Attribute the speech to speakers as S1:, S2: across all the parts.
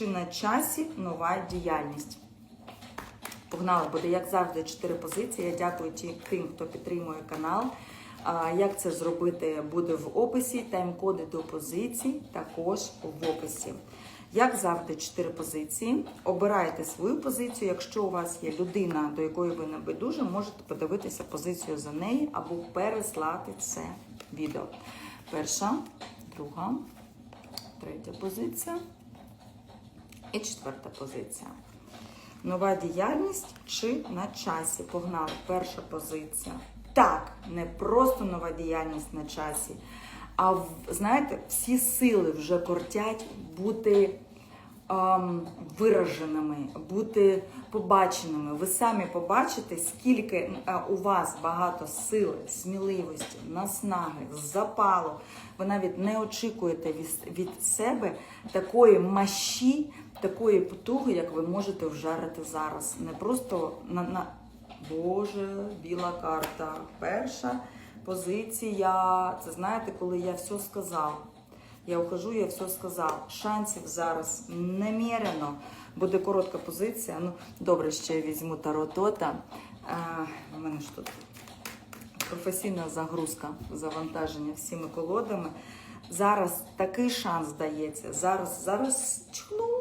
S1: чи на часі нова діяльність? Погнали, буде, як завжди, чотири позиції. Я дякую тим, хто підтримує канал. Як це зробити, буде в описі. Тайм-коди до позицій також в описі. Як завжди, чотири позиції. Обирайте свою позицію. Якщо у вас є людина, до якої ви не байдуже, можете подивитися позицію за неї або переслати це відео. Перша, друга, третя позиція і четверта позиція. Нова діяльність чи на часі? Погнали. Перша позиція. Так, не просто нова діяльність на часі, а знаєте, всі сили вже кортять бути ем, вираженими, бути побаченими. Ви самі побачите, скільки е, у вас багато сили, сміливості, наснаги, запалу. Ви навіть не очікуєте від, себе такої маші, такої потуги, як ви можете вжарити зараз. Не просто на, на... Боже, біла карта. Перша позиція. Це знаєте, коли я все сказав. Я ухожу, я все сказав. Шансів зараз немірено. Буде коротка позиція. Ну, добре, ще я візьму таро тота. У мене ж тут професійна загрузка, завантаження всіми колодами. Зараз такий шанс дається. Зараз, зараз чхну.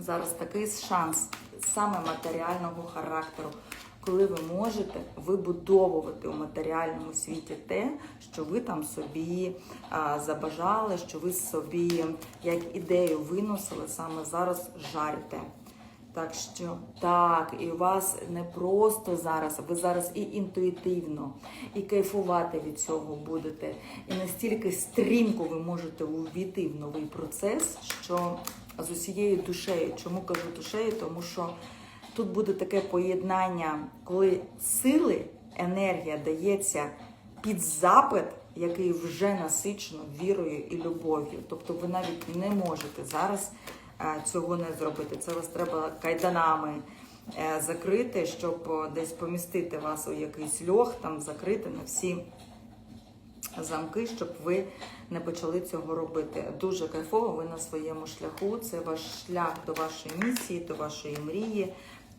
S1: Зараз такий шанс саме матеріального характеру, коли ви можете вибудовувати у матеріальному світі те, що ви там собі а, забажали, що ви собі як ідею виносили, саме зараз жарите. Так що так, і у вас не просто зараз, ви зараз і інтуїтивно, і кайфувати від цього будете. І настільки стрімко ви можете увійти в новий процес, що з усією душею. Чому кажу душею? Тому що тут буде таке поєднання, коли сили, енергія дається під запит, який вже насичено вірою і любов'ю. Тобто ви навіть не можете зараз е, цього не зробити. Це вас треба кайданами е, закрити, щоб е, десь помістити вас у якийсь льох, там закрити на всі замки, щоб ви не почали цього робити. Дуже кайфово, ви на своєму шляху. Це ваш шлях до вашої місії, до вашої мрії.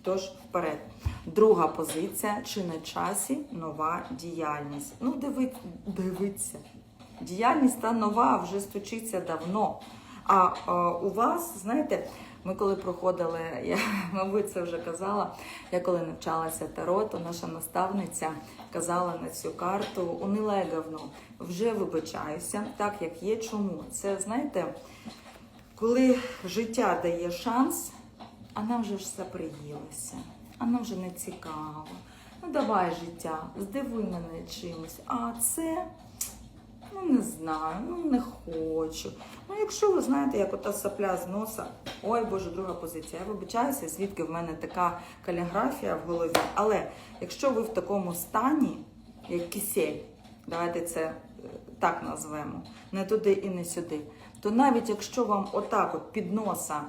S1: Тож вперед. Друга позиція: чи на часі нова діяльність? Ну, диви, дивіться. Діяльність та нова вже стучиться давно. А, а у вас, знаєте, ми коли проходили, я, мабуть, це вже казала. Я коли навчалася таро, то наша наставниця казала на цю карту униле говно. Вже вибачаюся, так як є. Чому? Це знаєте, коли життя дає шанс, а нам вже ж все приїлося, а нам вже не цікаво. Ну давай життя, здивуй мене чимось. А це. Ну, не знаю, ну не хочу. Ну, якщо ви знаєте, як ота сапля з носа, ой Боже, друга позиція. Я вибачаюся, звідки в мене така каліграфія в голові. Але якщо ви в такому стані, як кисель, давайте це е, так назвемо, не туди і не сюди, то навіть якщо вам отак от під носа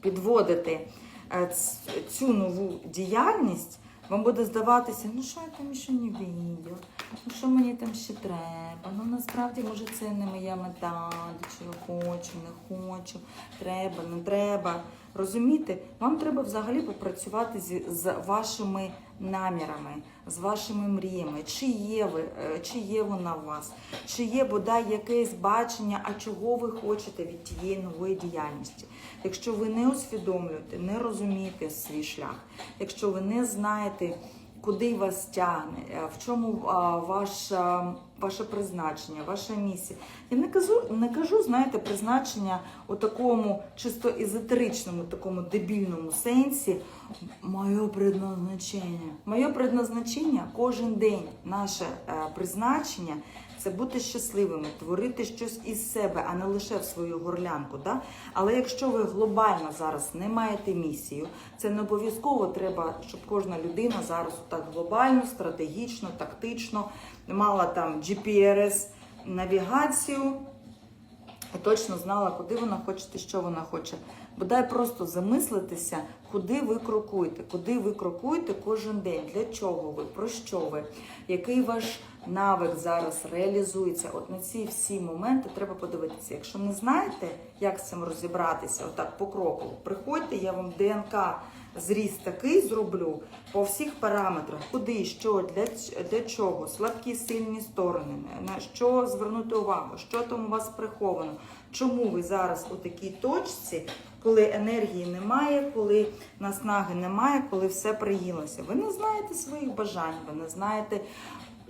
S1: підводити е, цю нову діяльність, вам буде здаватися, ну що я там ще не відео, ну що мені там ще треба. Ну насправді, може, це не моя мета, до чого хочу, не хочу, треба, не треба. Розумієте, вам треба взагалі попрацювати з, з вашими намірами, з вашими мріями. Чи є ви, е, чи є вона у вас, чи є бодай якесь бачення, а чого ви хочете від тієї нової діяльності. Якщо ви не усвідомлюєте, не розумієте свій шлях, якщо ви не знаєте, куди вас тягне, е, в чому ваша, ваше призначення, ваша місія. Я не кажу, не кажу, знаєте, призначення у такому чисто езотеричному, такому дебільному сенсі. Моє предназначення. Моє предназначення кожен день, наше е, призначення це бути щасливими, творити щось із себе, а не лише в свою горлянку. Да? Але якщо ви глобально зараз не маєте місію, це не обов'язково треба, щоб кожна людина зараз так глобально, стратегічно, тактично мала там GPRS навігацію і точно знала, куди вона хоче що вона хоче. Бодай просто замислитися, куди ви крокуєте, куди ви крокуєте кожен день, для чого ви, про що ви, який ваш навик зараз реалізується. От на ці всі моменти треба подивитися. Якщо не знаєте, як з цим розібратися, отак по кроку, приходьте, я вам ДНК зріст такий зроблю по всіх параметрах, куди, що, для, для чого, слабкі, сильні сторони, на що звернути увагу, що там у вас приховано, чому ви зараз у такій точці, коли енергії немає, коли наснаги немає, коли все приїлося. Ви не знаєте своїх бажань, ви не знаєте,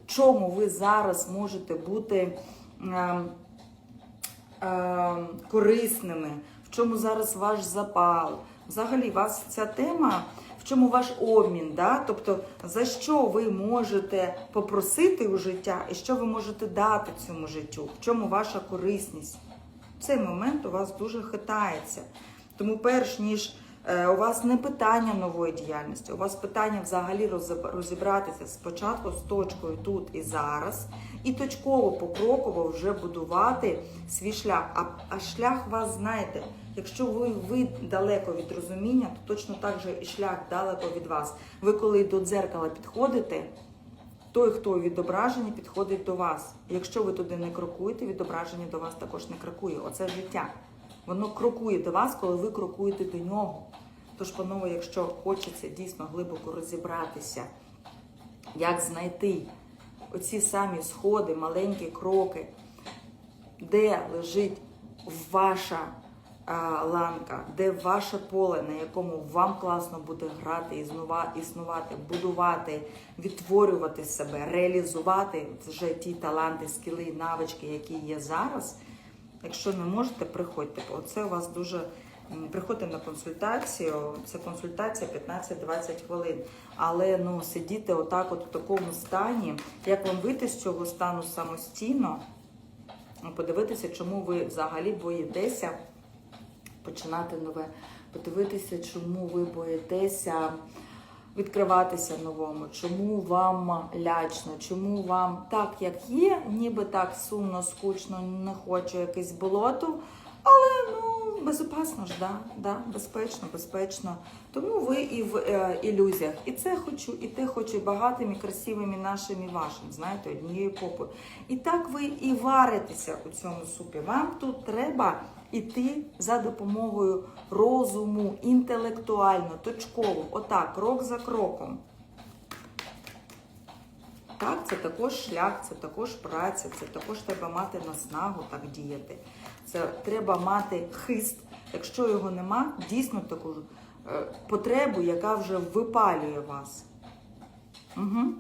S1: чому ви зараз можете бути. ем, е, корисними, в чому зараз ваш запал. Взагалі, вас ця тема, в чому ваш обмін, да? тобто за що ви можете попросити у життя і що ви можете дати цьому життю, в чому ваша корисність. Цей момент у вас дуже хитається. Тому, перш ніж е, у вас не питання нової діяльності, у вас питання взагалі розібратися спочатку з точкою тут і зараз, і точково, покроково вже будувати свій шлях. А, а шлях вас знаєте, якщо ви, ви далеко від розуміння, то точно так же і шлях далеко від вас. Ви коли до дзеркала підходите, той, хто у відображенні, підходить до вас. Якщо ви туди не крокуєте, відображення до вас також не крокує. Оце життя. Воно крокує до вас, коли ви крокуєте до нього. Тож, панове, якщо хочеться дійсно глибоко розібратися, як знайти оці самі сходи, маленькі кроки, де лежить ваша ланка, де ваше поле, на якому вам класно буде грати, існува- існувати, будувати, відтворювати себе, реалізувати вже ті таланти, скіли, навички, які є зараз. Якщо не можете, приходьте. Оце у вас дуже приходьте на консультацію. Це консультація 15-20 хвилин. Але ну сидіти отак, от в такому стані, як вам вийти з цього стану самостійно, Ну, подивитися, чому ви взагалі боїтеся починати нове, подивитися, чому ви боїтеся відкриватися новому, чому вам лячно, чому вам так, як є, ніби так сумно, скучно, не хочу якесь болото, але ну безпечно ж, да, да, безпечно, безпечно. Тому ви і в е, ілюзіях. І це хочу, і те хочу, багатим, і і нашим, і вашим, знаєте, однією попою. І так ви і варитеся у цьому супі. Вам тут треба іти за допомогою розуму, інтелектуально, точково, отак, крок за кроком. Так, це також шлях, це також праця, це також треба мати наснагу так діяти. Це треба мати хист. Якщо його нема, дійсно таку е, потребу, яка вже випалює вас. Угу.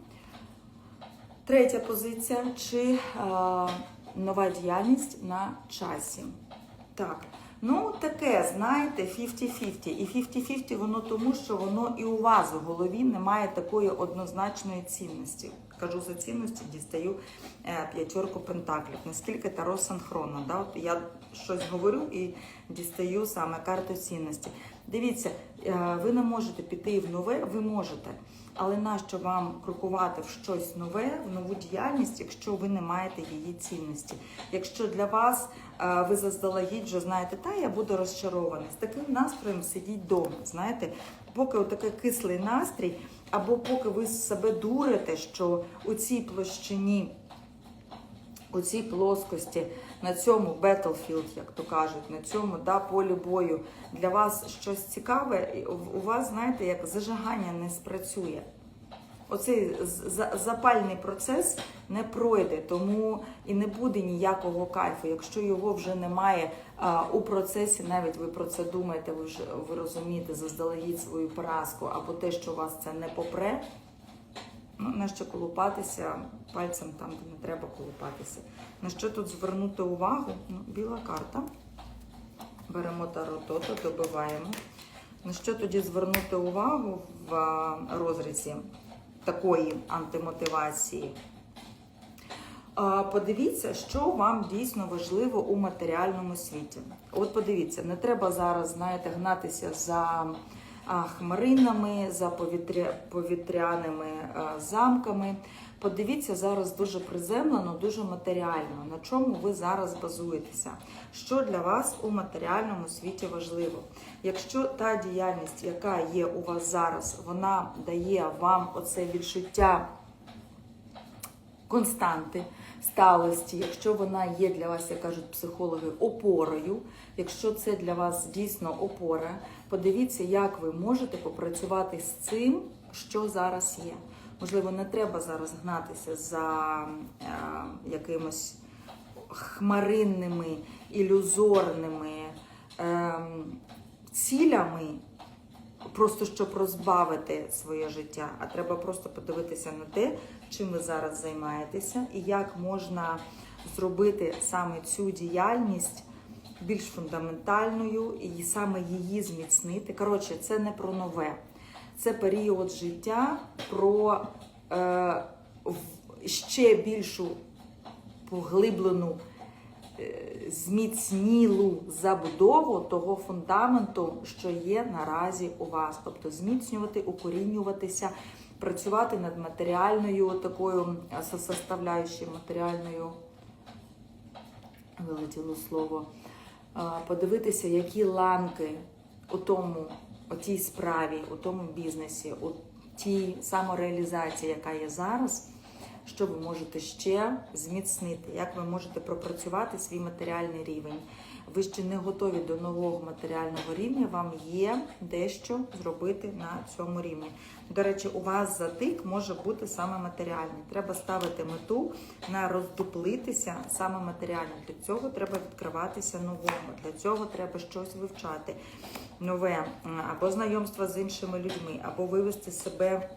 S1: Третя позиція чи е, нова діяльність на часі. Так, ну таке, знаєте, 50-50. І 50-50 воно тому, що воно і у вас в голові немає такої однозначної цінності. Кажу за цінності, дістаю е, п'ятерку пентаклів. Наскільки таро синхронно. Да? От я щось говорю і дістаю саме карту цінності. Дивіться, е, ви не можете піти в нове, ви можете. Але нащо вам крокувати в щось нове, в нову діяльність, якщо ви не маєте її цінності? Якщо для вас е, ви заздалегідь вже знаєте, та я буду розчарований. З таким настроєм сидіть вдома. Знаєте, поки отакий кислий настрій, або поки ви себе дурите, що у цій площині у цій плоскості, на цьому battlefield, як то кажуть, на цьому да, полі бою для вас щось цікаве, у- вас, знаєте, як зажигання не спрацює. Оцей за- запальний процес не пройде, тому і не буде ніякого кайфу. Якщо його вже немає а, у процесі, навіть ви про це думаєте, ви вже ви розумієте заздалегідь свою поразку або те, що вас це не попре, Ну, на що колупатися пальцем там, де не треба колупатися. На що тут звернути увагу? Ну, біла карта. Беремо таротото, добиваємо. На що тоді звернути увагу в розрізі такої антимотивації? Подивіться, що вам дійсно важливо у матеріальному світі. От подивіться, не треба зараз, знаєте, гнатися за хмаринами, за повітря, повітряними замками. Подивіться зараз дуже приземлено, дуже матеріально, на чому ви зараз базуєтеся. Що для вас у матеріальному світі важливо? Якщо та діяльність, яка є у вас зараз, вона дає вам оце відчуття константи, сталості, якщо вона є для вас, як кажуть психологи, опорою, якщо це для вас дійсно опора, подивіться, як ви можете попрацювати з цим, що зараз є. Можливо, не треба зараз гнатися за е, якимось хмаринними, ілюзорними ем, цілями, просто щоб розбавити своє життя, а треба просто подивитися на те, чим ви зараз займаєтеся, і як можна зробити саме цю діяльність більш фундаментальною і саме її зміцнити. Коротше, це не про нове, це період життя про е, ще більшу поглиблену зміцнілу забудову того фундаменту, що є наразі у вас. Тобто зміцнювати, укорінюватися, працювати над матеріальною такою е, составляючою матеріальною вилетіло слово. Подивитися, які ланки у тому, у тій справі, у тому бізнесі, у тій самореалізації, яка є зараз, що ви можете ще зміцнити, як ви можете пропрацювати свій матеріальний рівень. Ви ще не готові до нового матеріального рівня, вам є дещо зробити на цьому рівні. До речі, у вас затик може бути саме матеріальний. Треба ставити мету на роздуплитися саме матеріально. Для цього треба відкриватися новому. Для цього треба щось вивчати нове, або знайомство з іншими людьми, або вивести себе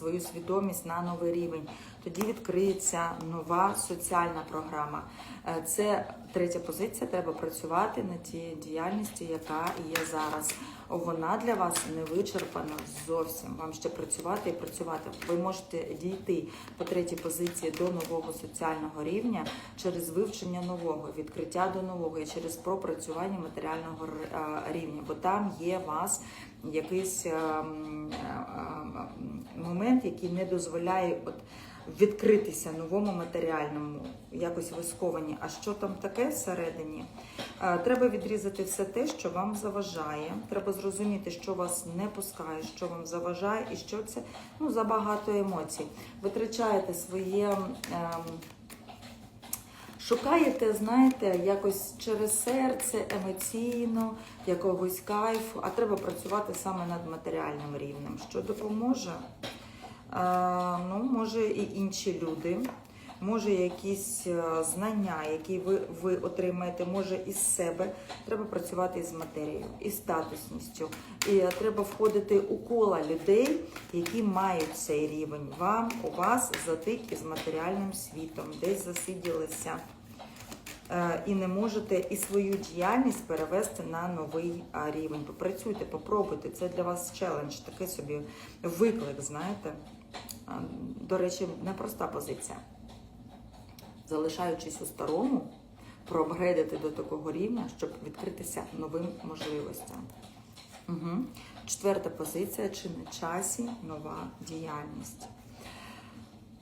S1: свою свідомість на новий рівень. Тоді відкриється нова соціальна програма. Е, Це третя позиція. Треба працювати на тій діяльності, яка є зараз. Вона для вас не вичерпана зовсім. Вам ще працювати і працювати. Ви можете дійти по третій позиції до нового соціального рівня через вивчення нового, відкриття до нового і через пропрацювання матеріального е, рівня, бо там є вас якийсь е, м, е, е, момент, який не дозволяє от відкритися новому матеріальному, якось висковані. А що там таке всередині? Е, Треба відрізати все те, що вам заважає. Треба зрозуміти, що вас не пускає, що вам заважає, і що це ну, забагато емоцій. Витрачаєте своє. ем, Шукаєте, знаєте, якось через серце, емоційно, якогось кайфу, а треба працювати саме над матеріальним рівнем. Що допоможе? Е, ну, може і інші люди, може якісь е, знання, які ви, ви отримаєте, може із себе. Треба працювати із матерією, із статусністю. І е, треба входити у кола людей, які мають цей рівень. Вам, у вас затик із матеріальним світом, десь засиділися е, і не можете і свою діяльність перевести на новий рівень. Попрацюйте, попробуйте. Це для вас челендж, такий собі виклик, знаєте. До речі, непроста позиція. Залишаючись у старому, проапгрейдити до такого рівня, щоб відкритися новим можливостям. Угу. Четверта позиція чи на часі нова діяльність.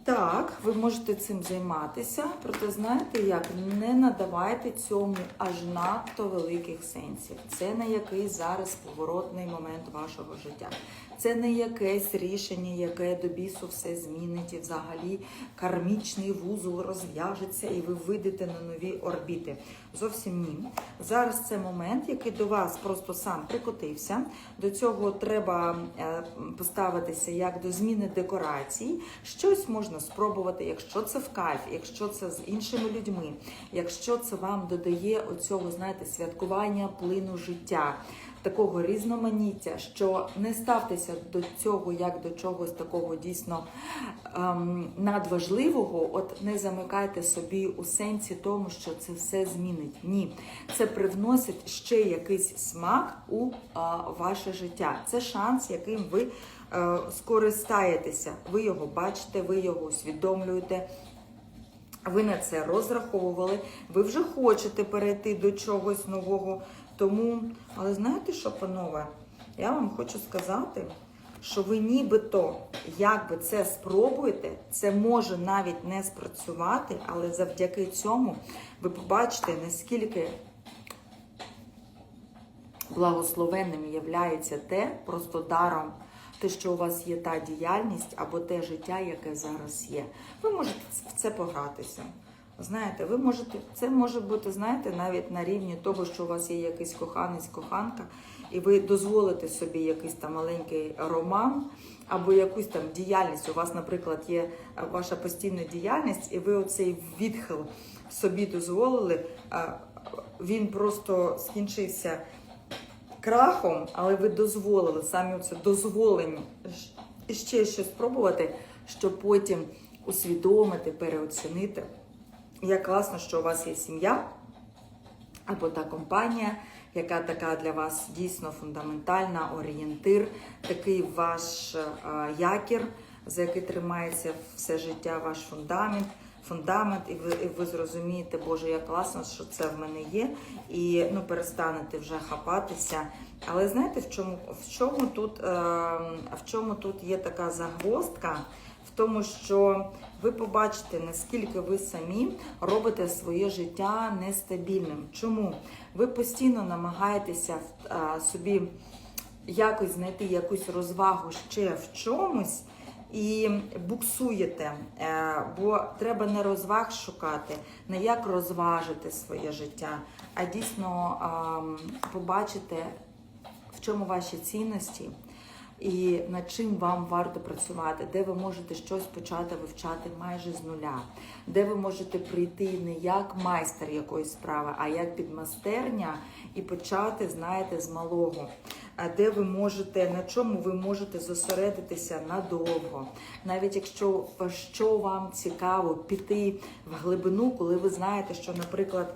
S1: Так, ви можете цим займатися, проте знаєте як, не надавайте цьому аж надто великих сенсів. Це не якийсь зараз поворотний момент вашого життя. Це не якесь рішення, яке до бісу все змінить і взагалі кармічний вузол розв'яжеться і ви вийдете на нові орбіти. Зовсім ні. Зараз це момент, який до вас просто сам прикотився. До цього треба е, поставитися як до зміни декорацій. Щось можна спробувати, якщо це в кайф, якщо це з іншими людьми, якщо це вам додає оцього, знаєте, святкування плину життя. Такого різноманіття, що не ставтеся до цього як до чогось такого дійсно ем, надважливого, от не замикайте собі у сенсі тому, що це все змінить. Ні, це привносить ще якийсь смак у а, ваше життя. Це шанс, яким ви е, скористаєтеся. Ви його бачите, ви його усвідомлюєте. Ви на це розраховували, ви вже хочете перейти до чогось нового. Тому, але знаєте що, панове, я вам хочу сказати, що ви нібито, як ви це спробуєте, це може навіть не спрацювати, але завдяки цьому ви побачите, наскільки благословенним являється те, просто даром те, що у вас є та діяльність або те життя, яке зараз є. Ви можете в це погратися. Знаєте, ви можете, це може бути, знаєте, навіть на рівні того, що у вас є якийсь коханець, коханка, і ви дозволите собі якийсь там маленький роман або якусь там діяльність. У вас, наприклад, є е, ваша постійна діяльність, і ви оцей відхил собі дозволили. Він просто скінчився крахом, але ви дозволили самі це дозволені ще щось спробувати, щоб потім усвідомити, переоцінити. Як класно, що у вас є сім'я або та компанія, яка така для вас дійсно фундаментальна, орієнтир, такий ваш е, якір, за який тримається все життя, ваш фундамент. Фундамент, і ви, і ви зрозумієте, Боже, як класно, що це в мене є, і ну перестанете вже хапатися. Але знаєте, в чому в чому тут е, в чому тут є така загвоздка? В тому, що ви побачите, наскільки ви самі робите своє життя нестабільним. Чому? Ви постійно намагаєтеся а, собі якось знайти якусь розвагу ще в чомусь і буксуєте, Е, бо треба не розваг шукати, не як розважити своє життя, а дійсно побачити, в чому ваші цінності і над чим вам варто працювати, де ви можете щось почати вивчати майже з нуля, де ви можете прийти не як майстер якоїсь справи, а як підмастерня і почати, знаєте, з малого. А де ви можете, на чому ви можете зосередитися надовго, навіть якщо що вам цікаво піти в глибину, коли ви знаєте, що, наприклад,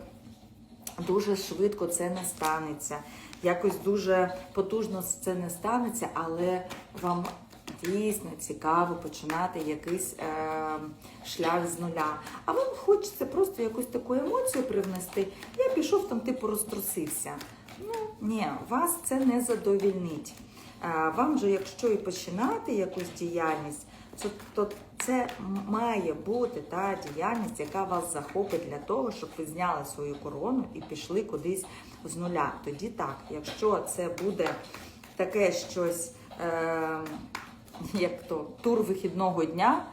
S1: дуже швидко це не станеться. Якось дуже потужно це не станеться, але вам дійсно цікаво починати якийсь е, шлях з нуля. А вам хочеться просто якусь таку емоцію привнести. Я пішов там, типу, розтрусився. Ну ні, вас це не задовільнить. Вам же, якщо і починати якусь діяльність, то це має бути та діяльність, яка вас захопить для того, щоб ви зняли свою корону і пішли кудись з нуля. Тоді так, якщо це буде таке щось, е, як то тур вихідного дня,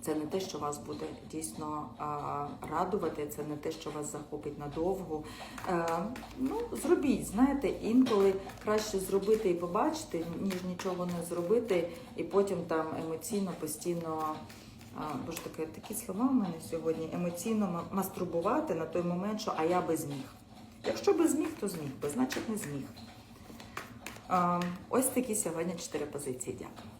S1: це не те, що вас буде дійсно радувати, це не те, що вас захопить надовго. Е, ну, зробіть, знаєте, інколи краще зробити і побачити, ніж нічого не зробити, і потім там емоційно постійно. Бо ж таке, такі слова в мене сьогодні емоційно мастурбувати на той момент, що а я би зміг. Якщо би зміг, то зміг би, значить не зміг. Ось такі сьогодні чотири позиції. Дякую.